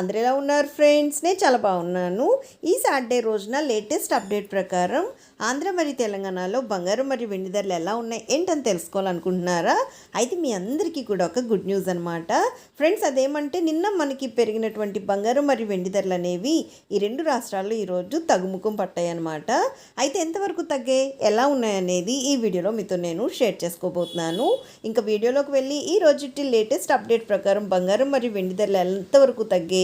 అందరు ఎలా ఉన్నారు ఫ్రెండ్స్ నేను చాలా బాగున్నాను. ఈ సాటర్డే రోజున లేటెస్ట్ అప్డేట్ ప్రకారం ఆంధ్ర మరియు తెలంగాణలో బంగారం మరియు వెండి ధరలు ఎలా ఉన్నాయి ఏంటని తెలుసుకోవాలనుకుంటున్నారా? అయితే మీ అందరికీ కూడా ఒక గుడ్ న్యూస్ అనమాట ఫ్రెండ్స్ అదేమంటే నిన్న మనకి పెరిగినటువంటి బంగారం మరియు వెండి ధరలు అనేవి ఈ రెండు రాష్ట్రాల్లో ఈరోజు తగ్గుముఖం పట్టాయి అనమాట అయితే ఎంతవరకు తగ్గే ఎలా ఉన్నాయనేది ఈ వీడియోలో మీతో నేను షేర్ చేసుకోబోతున్నాను. ఇంకా వీడియోలోకి వెళ్ళి ఈ రోజు లేటెస్ట్ అప్డేట్ ప్రకారం బంగారం మరియు వెండి ధరలు ఎంతవరకు తగ్గే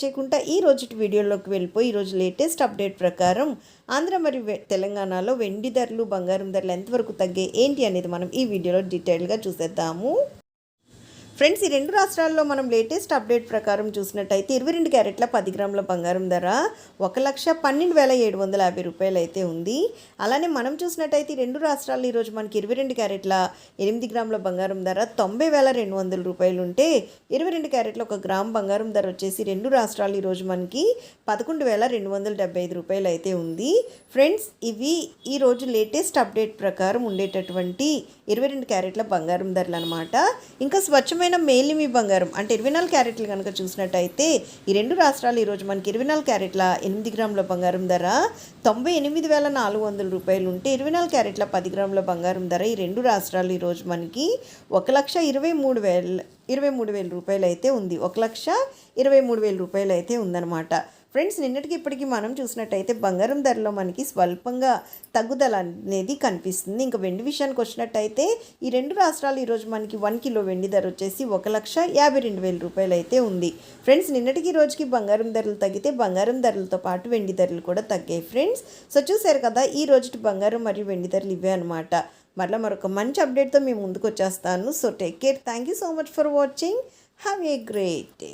చేయకుండా ఈ రోజు వీడియోలోకి వెళ్ళిపోయి ఈరోజు లేటెస్ట్ అప్డేట్ ప్రకారం ఆంధ్ర మరియు తెలంగాణలో వెండి ధరలు బంగారం ధరలు ఎంతవరకు తగ్గాయి ఏంటి అనేది మనం ఈ వీడియోలో డీటెయిల్గా చూసేద్దాము. ఫ్రెండ్స్ ఈ రెండు రాష్ట్రాల్లో మనం లేటెస్ట్ అప్డేట్ ప్రకారం చూసినట్టయితే ఇరవై రెండు క్యారెట్ల పది గ్రాముల బంగారం ధర ఒక లక్ష పన్నెండు వేల ఏడు వందల యాభై రూపాయలు అయితే ఉంది. అలానే మనం చూసినట్టయితే రెండు రాష్ట్రాల్లో ఈరోజు మనకి ఇరవై రెండు క్యారెట్ల ఎనిమిది గ్రాముల బంగారం ధర తొంభై వేల రెండు వందల రూపాయలు ఉంటే ఇరవై రెండు క్యారెట్ల ఒక గ్రామ్ బంగారం ధర వచ్చేసి రెండు రాష్ట్రాలు ఈరోజు మనకి పదకొండు వేల రెండు వందల డెబ్బై ఐదు రూపాయలు అయితే ఉంది. ఫ్రెండ్స్ ఇవి ఈరోజు లేటెస్ట్ అప్డేట్ ప్రకారం ఉండేటటువంటి ఇరవై రెండు క్యారెట్ల బంగారం ధరలు అనమాట ఇంకా స్వచ్ఛమైన మేలిమి బంగారం. అంటే ఇరవై నాలుగు క్యారెట్లు కనుక చూసినట్టయితే ఈ రెండు రాష్ట్రాలు ఈరోజు మనకి ఇరవై నాలుగు క్యారెట్ల ఎనిమిది గ్రాముల బంగారం ధర తొంభై ఎనిమిది వేల నాలుగు వందల రూపాయలు ఉంటే ఇరవై నాలుగు క్యారెట్ల పది గ్రాముల బంగారం ధర ఈ రెండు రాష్ట్రాలు ఈరోజు మనకి ఒక లక్ష ఇరవై మూడు వేల ఇరవై మూడు వేల రూపాయలు అయితే ఉంది. ఒక లక్ష ఇరవై మూడు వేల రూపాయలు అయితే ఉందన్నమాట. ఫ్రెండ్స్ నిన్నటికి ఇప్పటికీ మనం చూసినట్టయితే బంగారం ధరలో మనకి స్వల్పంగా తగ్గుదల అనేది కనిపిస్తుంది. ఇంకా వెండి విషయానికి వచ్చినట్టయితే ఈ రెండు రాష్ట్రాలు ఈరోజు మనకి వన్ కిలో వెండి ధర వచ్చేసి ఒక లక్ష యాభై రెండు వేల రూపాయలు అయితే ఉంది. ఫ్రెండ్స్ నిన్నటికి ఈ రోజుకి బంగారం ధరలు తగ్గితే బంగారం ధరలతో పాటు వెండి ధరలు కూడా తగ్గాయి ఫ్రెండ్స్. సో చూసారు కదా ఈ రోజుటి బంగారం మరియు వెండి ధరలు ఇవే అనమాట మరలా మరొక మంచి అప్డేట్తో మేము ముందుకు వచ్చేస్తాను. So take care. Thank you so much for watching. Have a great day.